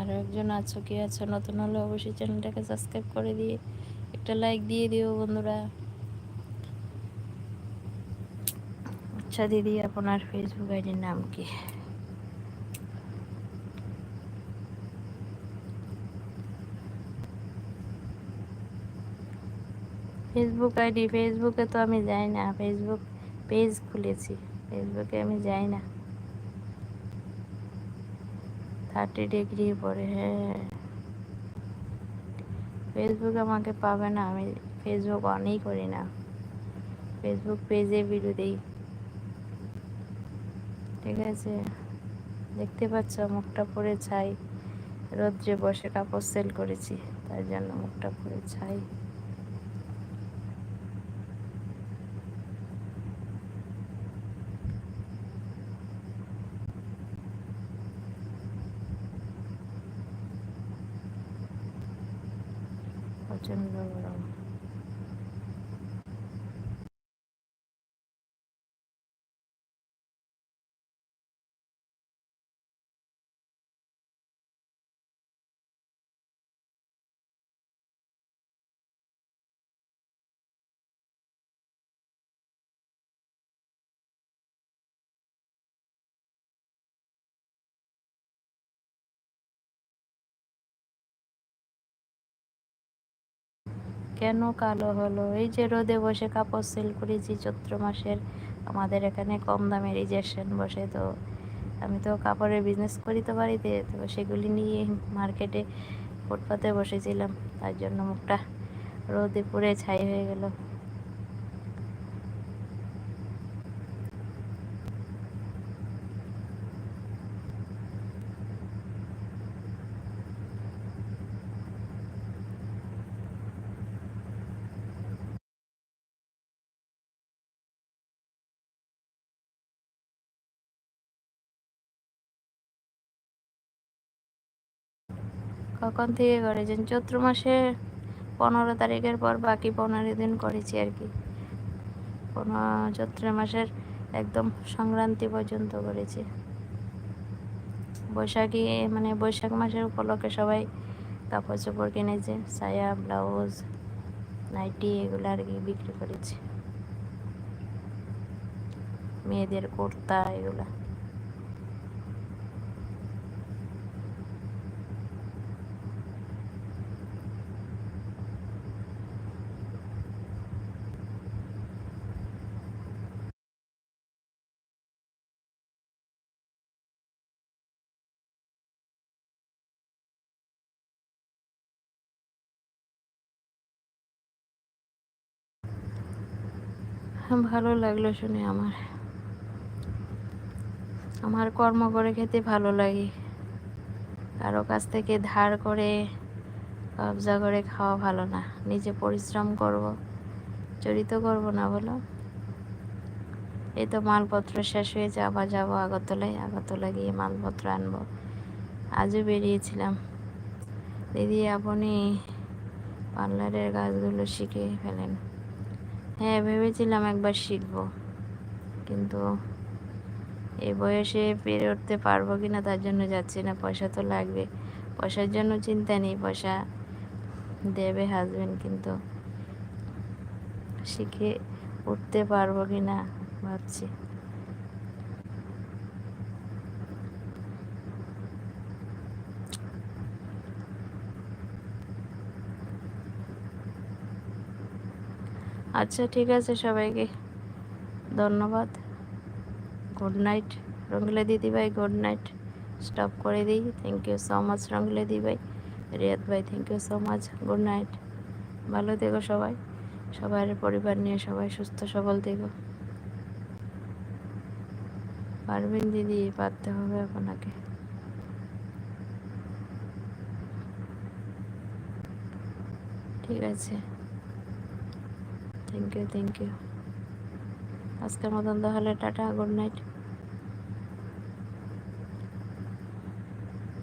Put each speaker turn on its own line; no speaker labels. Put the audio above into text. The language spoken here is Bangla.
আরও একজন আছো, কি আছো, নতুন হলে অবশ্যই চ্যানেলটাকে সাবস্ক্রাইব করে দিয়ে একটা লাইক দিয়ে দিও বন্ধুরা। আচ্ছা দিদি, আপনার ফেসবুক আইডির নাম কি? ফেসবুক আইডি ফেসবুকে তো আমি যাই না ফেসবুক পেজ খুলেছি ফেসবুকে আমি যাই না। থার্টি ডিগ্রি পরে হ্যাঁ। ফেসবুক আমাকে পাবে না, আমি ফেসবুক অনই করি না। ফেসবুক পেজে ভিডিও দিই। ঠিক আছে? দেখতে পাচ্ছ, মুখটা পরে ছাই। রোদ্রে বসে কাপড় সেল করেছি, তার জন্য মুখটা পরে ছাই। 真的了 কেন কালো হলো? এই যে রোদে বসে কাপড় সেল করেছি চৈত্র মাসের, আমাদের এখানে কম দামের রিজেকশন বসে তো। আমি তো কাপড়ের বিজনেস করি তো বাড়িতে, তো সেগুলি নিয়ে মার্কেটে ফুটপাতে বসেছিলাম। তার জন্য মুখটা রোদে পুড়ে ছাই হয়ে গেল। কখন থেকে করেছেন? চৈত্র মাসে পনেরো তারিখের পর বাকি পনেরো দিন করেছি আর কি। চৈত্র মাসের একদম সংক্রান্তি পর্যন্ত করেছি। বৈশাখী মানে বৈশাখ মাসের উপলক্ষে সবাই কাপড় চোপড় কিনেছে, সায়া, ব্লাউজ, নাইটি এগুলো আর কি বিক্রি করেছি। মেয়েদের কুর্তা এগুলা। ভালো লাগল শুনে আমার। আমার কর্ম করে খেতে ভালো লাগে। কারও কাছ থেকে ধার করে, কবজা করে খাওয়া ভালো না। নিজে পরিশ্রম করব। চরিত করব না বলো। এই তো মালপত্র শেষ হয়েছে, আবার যাব আগরতলায়। আগরতলা গিয়ে মালপত্র আনব। আজও বেরিয়েছিলাম। দিদি আপনি পার্লারের গাছগুলো শিখে ফেলেন। হ্যাঁ ভেবেছিলাম একবার শিখব। কিন্তু এই বয়সে পেরে উঠতে পারব কি না তার জন্য যাচ্ছি না। পয়সা তো লাগবে। পয়সার জন্য চিন্তা নেই। পয়সা দেবে হাজবেন্ড কিন্তু শিখে উঠতে পারব কি না ভাবছি। আচ্ছা ঠিক আছে সবাইকে। ধন্যবাদ। Good night. রঙ্গিলা দিদি ভাই গুড নাইট। স্টপ করে দিই। Thank you so much Rangila দিদি ভাই। রিয়াদ ভাই thank you so much good night. ভালো থেকো সবাই। সবার পরিবার নিয়ে সবাই সুস্থ, সবল থেকো। পারবেন দিদি, পারতে হবে আপনাকে। ঠিক আছে। থ্যাংক ইউ থ্যাংক ইউ আজকের মতন তাহলে টাটা গুড নাইট